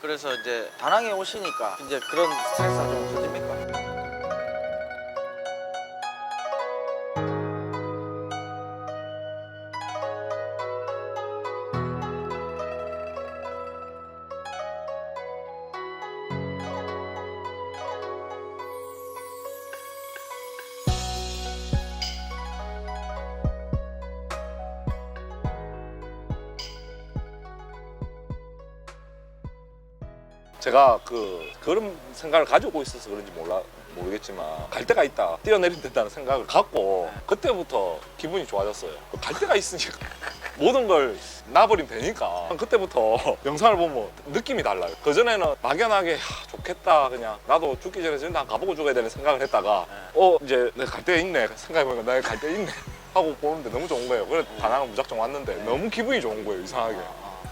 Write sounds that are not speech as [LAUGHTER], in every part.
그래서 이제 다낭에 오시니까 이제 그런 스트레스가 좀 없어집니까? 제가 그 그런 생각을 가지고 있어서 그런지 몰라 모르겠지만 갈 데가 있다 뛰어내린 된다는 생각을 갖고 그때부터 기분이 좋아졌어요. 갈 데가 있으니까 [LAUGHS] 모든 걸 놔버리면 되니까 그때부터 [LAUGHS] 영상을 보면 느낌이 달라요. 그 전에는 막연하게 야, 좋겠다. 그냥 나도 죽기 전에 진짜 가보고 죽어야 되는 생각을 했다가 어 이제 내가 갈데 있네. 생각해보니까 내가 갈데 있네. [LAUGHS] 하고 보는데 너무 좋은 거예요. 그래서 다낭을 무작정 왔는데 너무 기분이 좋은 거예요 이상하게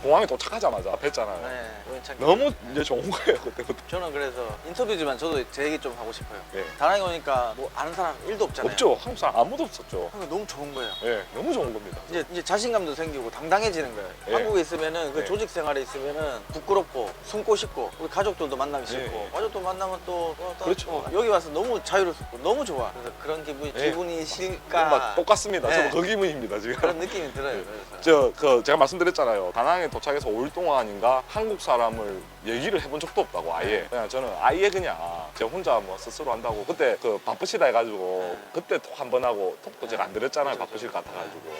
공항에 도착하자마자 뵀잖아요 네, 우연찮게. 너무 이제 좋은 거예요 그때부터 저는 그래서 인터뷰지만 저도 제 얘기 좀 하고 싶어요. 예. 다낭에 오니까 뭐 아는 사람 일도 없잖아요. 없죠 한국 사람 아무도 없었죠 그러니까 너무 좋은 거예요. 예 너무 좋은 겁니다 이제, 이제 자신감도 생기고 당당해지는 거예요. 예. 한국에 있으면은 그 예. 조직 생활에 있으면은 부끄럽고 숨고 싶고 우리 가족들도 만나기 싫고 예, 예. 가족도 만나면 또, 어, 또 그렇죠. 어, 여기 와서 너무 자유롭고 너무 좋아. 그래서 그런 기분이 예. 기분이 실까 막 똑같습니다 네. 저도 그 기분입니다 지금 그런 느낌이 들어요. [LAUGHS] 예. 그래서 저그 제가 말씀드렸잖아요 다낭 에 도착해서 5일 동안인가 한국 사람을 얘기를 해본 적도 없다고 아예. 그냥 저는 아예 그냥 제가 혼자 뭐 스스로 한다고. 그때 그 바쁘시다 해가지고 그때 톡 한 번 하고 톡도 제가 안 드렸잖아요 바쁘실 것 같아가지고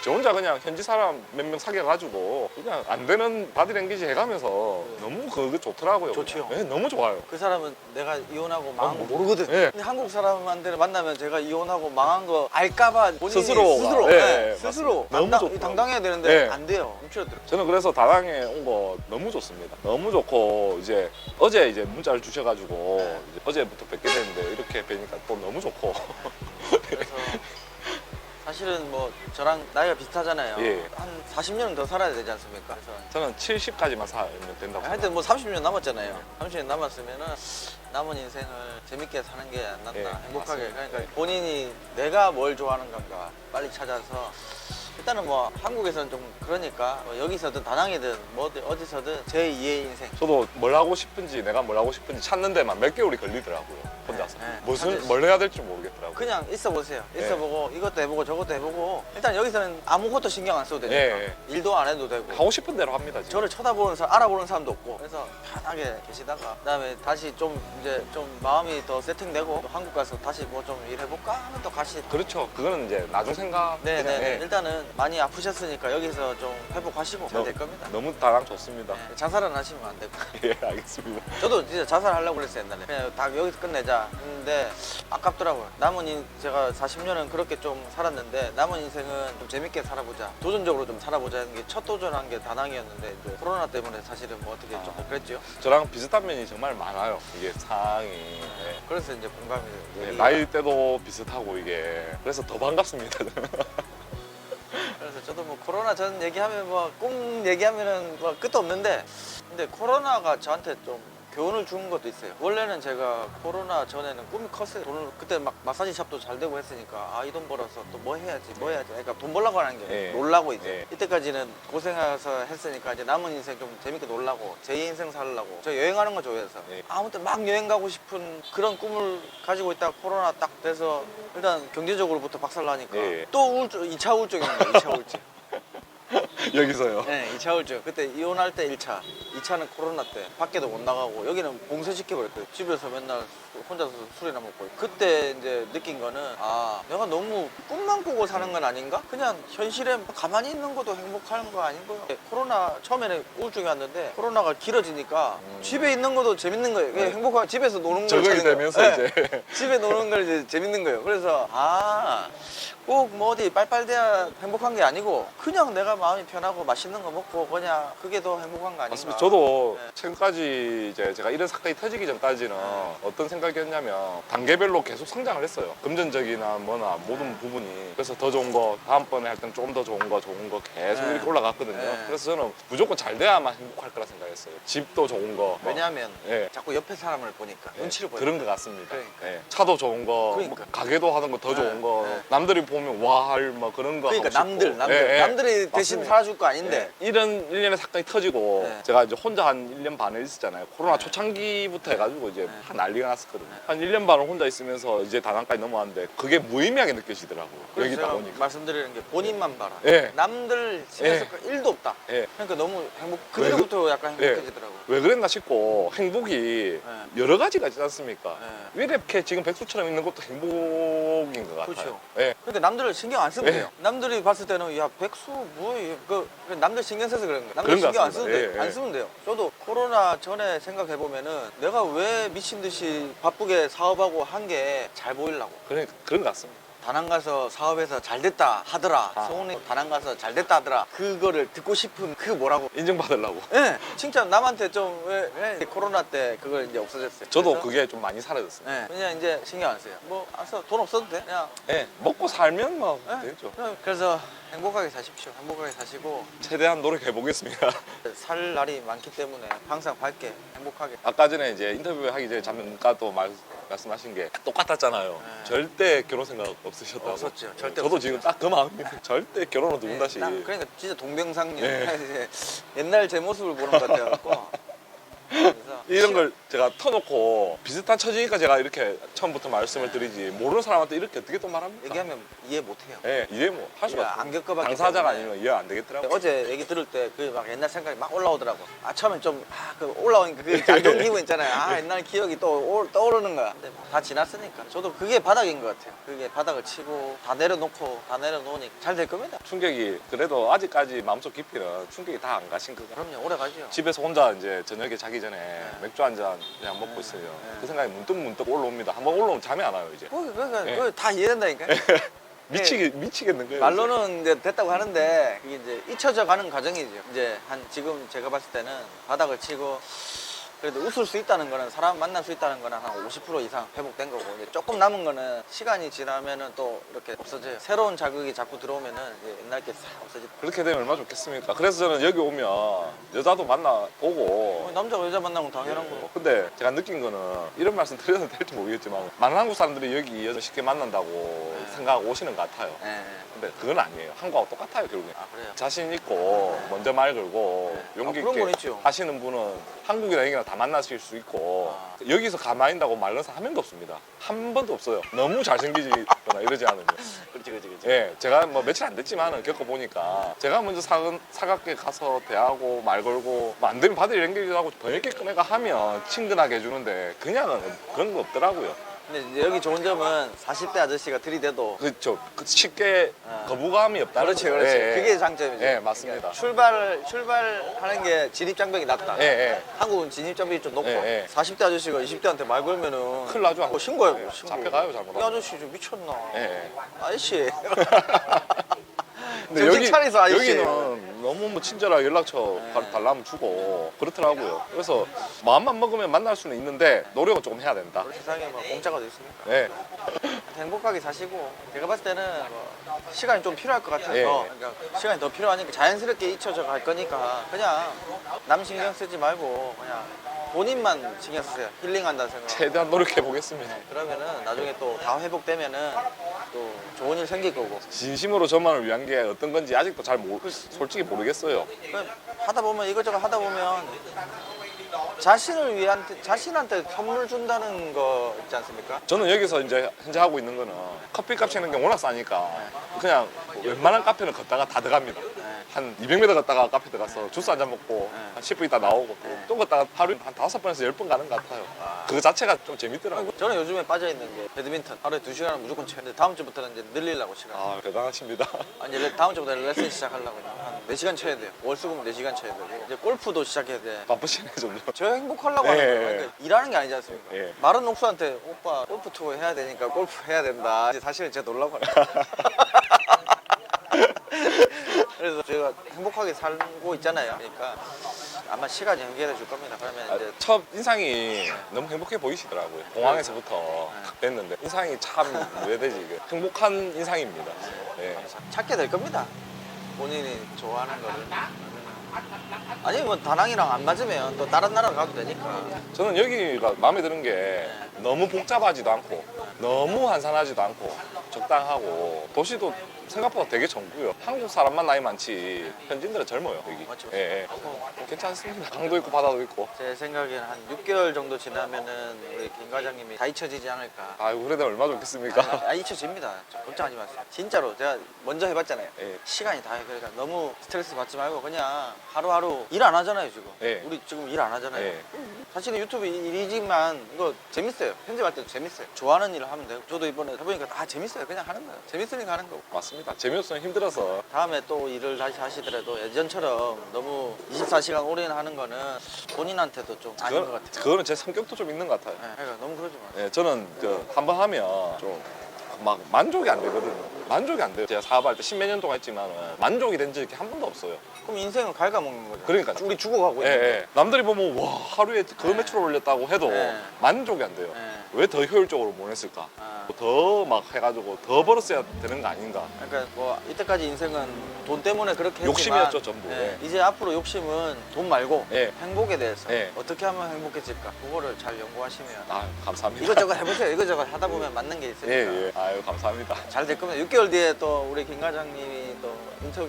저 혼자 그냥 현지 사람 몇 명 사귀어가지고 그냥 안 되는 바디랭귀지 해가면서 너무 그게 좋더라고요 좋지요. 그냥. 네, 너무 좋아요 그 사람은 내가 이혼하고 망한 거 아, 모르거든. 예. 근데 한국 사람한테는 만나면 제가 이혼하고 망한 거 알까봐 본인이 스스로가. 스스로 예, 네, 예, 스스로 맞습니다. 너무 당당, 좋더라고요. 당당 해야 되는데 예. 안 돼요. 움츠러들어. 저는 그래서 다낭에 온 거 너무 좋습니다. 너무 좋고 이제 어제 이제 문자를 주셔가지고 이제 어제부터 뵙게 됐는데 이렇게 뵈니까 또 너무 좋고 그래서 사실은 뭐 저랑 나이가 비슷하잖아요. 예. 한 40년은 더 살아야 되지 않습니까? 그래서 저는 70까지만 살면 된다고 하여튼 뭐 30년 남았잖아요. 30년 남았으면은 남은 인생을 재밌게 사는 게안 낫나 예, 행복하게 맞습니다. 그러니까 예. 본인이 내가 뭘 좋아하는 건가 빨리 찾아서 일단은 뭐 한국에서는 좀 그러니까 뭐 여기서든 다낭이든 뭐든 어디 서든 제 2의 인생 저도 뭘 하고 싶은지 내가 뭘 하고 싶은지 찾는 데만 몇 개월이 걸리더라고요 혼자서 네, 네. 무슨 뭘 해야 될지 모르겠더라고요 그냥 있어 보세요. 예. 있어 보고 이것도 해보고 저것도 해보고 일단 여기서는 아무것도 신경 안 써도 되니까 예, 일도 안 해도 되고 하고 싶은 대로 합니다 지금 저를 쳐다보는 사람, 알아보는 사람도 없고 그래서 편하게 계시다가 그다음에 다시 좀 이제 좀 마음이 더 세팅되고 또 한국 가서 다시 뭐 좀 일해볼까 하면 또 가시. 그렇죠 그거는 이제 나중 생각 네네. 그냥, 예. 일단은 많이 아프셨으니까 여기서 좀 회복하시고 잘 될 겁니다. 너무 다낭 좋습니다 네, 자살은 하시면 안 되고. [LAUGHS] 예 알겠습니다 저도 진짜 자살하려고 그랬어요 옛날에. 그냥 다 여기서 끝내자 했는데 아깝더라고요. 남은 인 제가 40년은 그렇게 좀 살았는데 남은 인생은 좀 재밌게 살아보자. 도전적으로 좀 살아보자 하는 게 첫 도전한 게 다낭이었는데 이제 코로나 때문에 사실은 뭐 어떻게 좀 그랬죠. 저랑 비슷한 면이 정말 많아요 이게 상황이 예. 그래서 이제 공감이 네, 돼요. 나이대도 비슷하고 이게 그래서 더 반갑습니다 저는. [LAUGHS] 저도 뭐 코로나 전 얘기하면 뭐 꿈 얘기하면은 뭐 끝도 없는데 근데 코로나가 저한테 좀 교훈을 준 것도 있어요. 원래는 제가 코로나 전에는 꿈이 컸어요. 돈을 그때 막 마사지 샵도 잘 되고 했으니까 아 이 돈 벌어서 또 뭐 해야지 뭐 해야지. 그러니까 돈 벌라고 하는 게 예. 놀라고 이제 예. 이때까지는 고생해서 했으니까 이제 남은 인생 좀 재밌게 놀라고 제 인생 살라고 저 여행하는 거 좋아해서 예. 아무 때막 여행 가고 싶은 그런 꿈을 가지고 있다가 코로나 딱 돼서 일단 경제적으로부터 박살 나니까 예. 또 우울증 2차 우울증인 거예요 2차 우울증 [LAUGHS] [LAUGHS] 여기서요. 네, 2차 우울증. 그때 이혼할 때 1차, 2차는 코로나 때 밖에도 못 나가고 여기는 봉쇄시켜버렸거든요. 집에서 맨날 혼자서 술이나 먹고. 그때 이제 느낀 거는 아, 내가 너무 꿈만 꾸고 사는 건 아닌가? 그냥 현실에 뭐 가만히 있는 것도 행복한 거 아닌 거야. 코로나 처음에는 우울증이 왔는데 코로나가 길어지니까 집에 있는 것도 재밌는 거예요. 그냥 네. 행복하고 집에서 노는 걸 적응이. 되면서 네. 이제 [LAUGHS] 집에 노는 걸 이제 재밌는 거예요. 그래서 아, 꼭 뭐 어디 빨빨대야 행복한 게 아니고 그냥 내가 마음이 편하고 맛있는 거 먹고 그냥 그게 더 행복한 거 아닌가. 맞습니다. 저도 네. 최근까지 이제 제가 이런 사건이 터지기 전까지는 어떤 생각 이었냐면 단계별로 계속 성장을 했어요. 금전적이나 뭐나 모든 부분이 그래서 더 좋은 거 다음번에 할 때는 조금 더 좋은 거 좋은 거 계속 네. 이렇게 올라갔거든요. 네. 그래서 저는 무조건 잘 돼야만 행복할 거라 생각했어요. 집도 좋은 거. 뭐. 왜냐하면 예. 자꾸 옆에 사람을 보니까 예, 눈치를. 그런 것 같습니다. 그러니까. 예. 차도 좋은 거, 그러니까. 뭐 가게도 하는 거더 네, 좋은 거, 네. 남들이 보면 와할 뭐 그런 거 그러니까. 남들, 남들, 예, 예. 남들이 대신 맞습니다. 살아주는 거 아닌데. 네. 이런 일련의 사건이 터지고 네. 제가 이제 혼자 한 1년 반을 있었잖아요. 코로나 네. 초창기부터 해가지고 이제 네. 다 난리가 났 었거든요. 한 1년 반을 혼자 있으면서 이제 다낭까지 넘어왔는데 그게 무의미하게 느껴지더라고요. 그래서 여기 딱 제가 오니까. 말씀드리는 게 본인만 봐라. 예. 남들 신경 예. 1도 없다. 예. 그러니까 너무 행복. 왜 그- 그때부터 약간 예. 행복해지더라고요. 왜 그랬나 싶고 행복이 여러 가지가 있지 않습니까? 예. 왜 이렇게 지금 백수처럼 있는 것도 행복인 것 같아요. 그렇죠. 예. 그러니까 남들을 신경 안 쓰면 예. 돼요. 남들이 봤을 때는 야 백수 뭐야 그, 그 남들 신경 써서 그런 거예요. 남들 그런 것 신경 안 같습니다. 쓰면 돼요. 예, 예. 안 쓰면 돼요. 저도 코로나 전에 생각해 보면은 내가 왜 미친 듯이 바쁘게 사업하고 한 게 잘 보이려고. 그런, 그런 것 같습니다. 다낭 가서 사업해서 잘 됐다 하더라. 아. 소문이 다낭 가서 잘 됐다 하더라. 그거를 듣고 싶은 그 뭐라고. 인정받으려고. 예, 칭찬 남한테 좀 왜, 왜 코로나 때 그걸 이제 없어졌어요. 저도 그래서, 그게 좀 많이 사라졌어요. 예, 그냥 이제 신경 안 써요. 뭐, 안 써. 돈 없어도 돼. 그냥 예. 먹고 살면 뭐 예. 되죠. 그래서 행복하게 사십시오. 행복하게 사시고 최대한 노력해 보겠습니다. [LAUGHS] 살 날이 많기 때문에 항상 밝게 행복하게. 아까 전에 이제 인터뷰 하기 전에 잠깐 또 말, 말씀하신 게 똑같았잖아요. 네. 절대 결혼 생각 없으셨다고. 없었죠. 절대 저도 없었죠. 지금 딱 그 마음입니다. [LAUGHS] 절대 결혼은 누군 다시. 예, 나 그러니까 진짜 동병상련. 네. [LAUGHS] 옛날 제 모습을 보는 것 같아갖고. 이런 걸 제가 터놓고 비슷한 처지니까 제가 이렇게 처음부터 말씀을 네. 드리지 모르는 사람한테 이렇게 어떻게 또 말합니까? 얘기하면 이해 못해요. 예, 이해 뭐 할 수가 없어요. 안 겪어봤기 당사자가 때문에. 아니면 이해 안 되겠더라고요. 어제 얘기 들을 때 그 막 옛날 생각이 막 올라오더라고. 아 처음엔 좀 아, 그 올라오니까 그안 좋은 [LAUGHS] 기분 있잖아요. 아 옛날 기억이 또 올- 떠오르는 거야. 근데 뭐다 지났으니까. 저도 그게 바닥인 것 같아요. 그게 바닥을 치고 다 내려놓고 다 내려놓으니까 잘 될 겁니다. 충격이 그래도 아직까지 마음속 깊이는 충격이 다 안 가신 거가 그럼요. 오래 가죠. 집에서 혼자 이제 저녁에 자기 전에 맥주 한 잔 그냥 먹고 네. 있어요. 네. 그 생각이 문득 문득 올라옵니다. 한번 올라오면 잠이 안 와요 이제. 그거 예. 그거 다 이해된다니까. [LAUGHS] 미치게 미치겠는 거예요. 이제. 말로는 이제 됐다고 하는데 이게 이제 잊혀져 가는 과정이죠. 이제 한 지금 제가 봤을 때는 바닥을 치고 그래도 웃을 수 있다는 거는 사람 만날 수 있다는 거는 한 50% 이상 회복된 거고 이제 조금 남은 거는 시간이 지나면은 또 이렇게 없어져요. 새로운 자극이 자꾸 들어오면은 이제 옛날 게 싹 없어지고 그렇게 되면 얼마나 좋겠습니까? 그래서 저는 여기 오면 여자도 만나 보고 남자가 여자 만나면 당연한 거고. 근데 제가 느낀 거는 이런 말씀 드려도 될지 모르겠지만 많은 한국 사람들이 여기 여자 쉽게 만난다고 네. 생각하고 오시는 것 같아요. 예. 예. 근데 그건 아니에요. 한국하고 똑같아요 결국엔. 아 그래요. 자신 있고 먼저 말 걸고 네. 용기 아, 그런 건 있게. 하시는 분은 한국이나 여기나 다 만나실 수 있고 아. 여기서 가만히 있다고 말하는 사람 한 명도 없습니다. 한 번도 없어요. 너무 잘생기거나 이러지 않으면. 그렇지 그렇지 그렇지. 예, 제가 뭐 며칠 안 됐지만은 겪어보니까 제가 먼저 사, 사각게 가서 대하고 말 걸고 뭐 안 되면 바디 랭귀지 하고 번역기 꺼내가 하면 친근하게 해주는데 그냥은 그런 거 없더라고요. 근데 이제 여기 좋은 점은 40대 아저씨가 들이대도 그렇죠. 그 쉽게 아. 거부감이 없다. 그렇지 그렇지. 그게 장점이죠. 예, 맞습니다. 그러니까 출발 출발하는 게 진입장벽이 낮다. 예, 예. 한국은 진입장벽이 좀 높고 예, 예. 40대 아저씨가 20대한테 말 걸면은 큰일 나죠. 어, 신고해 예, 신고. 잡혀가요, 이 잘못하면. 아저씨 좀 미쳤나? 예, 예. 아저씨. [LAUGHS] 근데 정신 차리서 아저씨. 여기는 너무 뭐 친절하게 연락처 네. 바로 달라면 주고 그렇더라고요. 그래서 마음만 먹으면 만날 수는 있는데 노력은 조금 해야 된다. 세상에 뭐 공짜가 어디 있습니까? 네. [LAUGHS] 행복하게 사시고 제가 봤을 때는 뭐 시간이 좀 필요할 것 같아서 예. 그러니까 시간이 더 필요하니까 자연스럽게 잊혀져 갈 거니까 그냥 남 신경 쓰지 말고 그냥 본인만 신경 쓰세요. 힐링한다는 생각. 최대한 노력해 보겠습니다. 그러면은 나중에 또 다 회복되면은 또 좋은 일 생길 거고 진심으로 저만을 위한 게 어떤 건지 아직도 잘 모, 솔직히 모르겠어요. 그 하다 보면 이것저것 하다 보면 자신을 위한 자신한테 선물 준다는 거 있지 않습니까? 저는 여기서 이제 현재 하고 있는 거는 커피 값 치는 게 워낙 싸니까 그냥 웬만한 카페는 걷다가 다 들어갑니다. 네. 한 200m 걷다가 카페 들어가서 주스 한 잔 먹고 네. 한 10분 있다 나오고 또, 네. 또 걷다가 하루에 한 다섯 번에서 열 번 가는 것 같아요. 아. 그 자체가 좀 재밌더라고요. 저는 요즘에 빠져 있는 게 배드민턴 하루에 두 시간은 무조건 쳐는데 다음 주부터는 이제 늘리려고 시간. 아. 아 대단하십니다. [LAUGHS] 이제 레- 다음 주부터 레슨 시작하려고 한 4시간 쳐야 돼요. 월수금 4시간 쳐야 되고 이제 골프도 시작해야 돼. 바쁘시네 점점. 저 행복하려고 예, 하는 예. 거예요. 그러니까 일하는 게 아니지 않습니까? 예. 마른 옥수한테 오빠 골프 투어 해야 되니까 골프 해야 된다. 이제 사실은 제가 놀라고 하는 [LAUGHS] 그래서 제가 행복하게 살고 있잖아요. 그러니까 아마 시간이 연결해 줄 겁니다. 그러면 아, 이제 첫 인상이 너무 행복해 보이시더라고요. 공항에서부터 딱 됐는데 인상이 참왜 되지 이게 행복한 인상입니다. 예. 찾게 될 겁니다. 본인이 좋아하는 거를. 아니 뭐 다낭이랑 안 맞으면 또 다른 나라 가도 되니까. 저는 여기가 마음에 드는 게 너무 복잡하지도 않고 너무 한산하지도 않고 적당하고 도시도 생각보다 되게 젊고요. 한국 사람만 나이 많지 현지인들은 젊어요 여기. 맞죠. 예, 예. 괜찮습니다. 강도 있고 바다도 있고. 제 생각에는 한 6개월 정도 지나면은 우리 김 과장님이 다 잊혀지지 않을까. 아유 그래도 얼마 좋겠습니까? 아, 잊혀집니다. 좀 걱정하지 마세요. 진짜로 제가 먼저 해봤잖아요. 예. 시간이 다 해. 그러니까 너무 스트레스 받지 말고 그냥 하루하루 일 안 하잖아요 지금. 예. 우리 지금 일 안 하잖아요. 예. 사실은 유튜브 일이지만 이거 재밌어요. 편집할 때도 재밌어요. 좋아하는 일을 하면 돼요. 저도 이번에 해보니까 아 재밌어요. 그냥 하는 거예요. 재밌으니까 하는 거고. 맞습니다. 재미없으면 힘들어서 다음에 또 일을 다시 하시더라도 예전처럼 너무 24시간 올인하는 거는 본인한테도 좀 아닌 것 그거, 같아요. 그거는 제 성격도 좀 있는 것 같아요. 네, 그러니까 너무 그러지 마세요. 예, 저는 그 한 번 하면 좀 막 만족이 안 되거든요. 만족이 안 돼요. 제가 사업할 때 십몇 년 동안 했지만 만족이 된 적이 한 번도 없어요. 그럼 인생을 갉아먹는 거죠. 그러니까요. 우리 죽어가고 예, 있는 예. 남들이 보면 와 하루에 그 네. 매출을 올렸다고 해도 네. 만족이 안 돼요. 네. 왜더 효율적으로 못 했을까? 아, 더 막 해가지고 더 벌었어야 되는 거 아닌가? 그러니까 뭐 이때까지 인생은 돈 때문에 그렇게 했지만 욕심이었죠, 전부. 예, 예. 이제 앞으로 욕심은 돈 말고 예. 행복에 대해서 예. 어떻게 하면 행복해질까 그거를 잘 연구하시면 아 감사합니다. 이것저것 해보세요. 이것저것 하다 보면 맞는 게 있으니까 예, 예. 아유 감사합니다. 잘 될 겁니다. 6개월 뒤에 또 우리 김 과장님이 또 인터뷰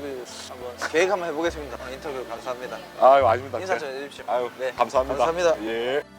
한번 계획 한번 해보겠습니다. 어, 인터뷰 감사합니다. 아유 아닙니다. 인사 좀 해주십시오. 아유 네, 감사합니다. 감사합니다. 예.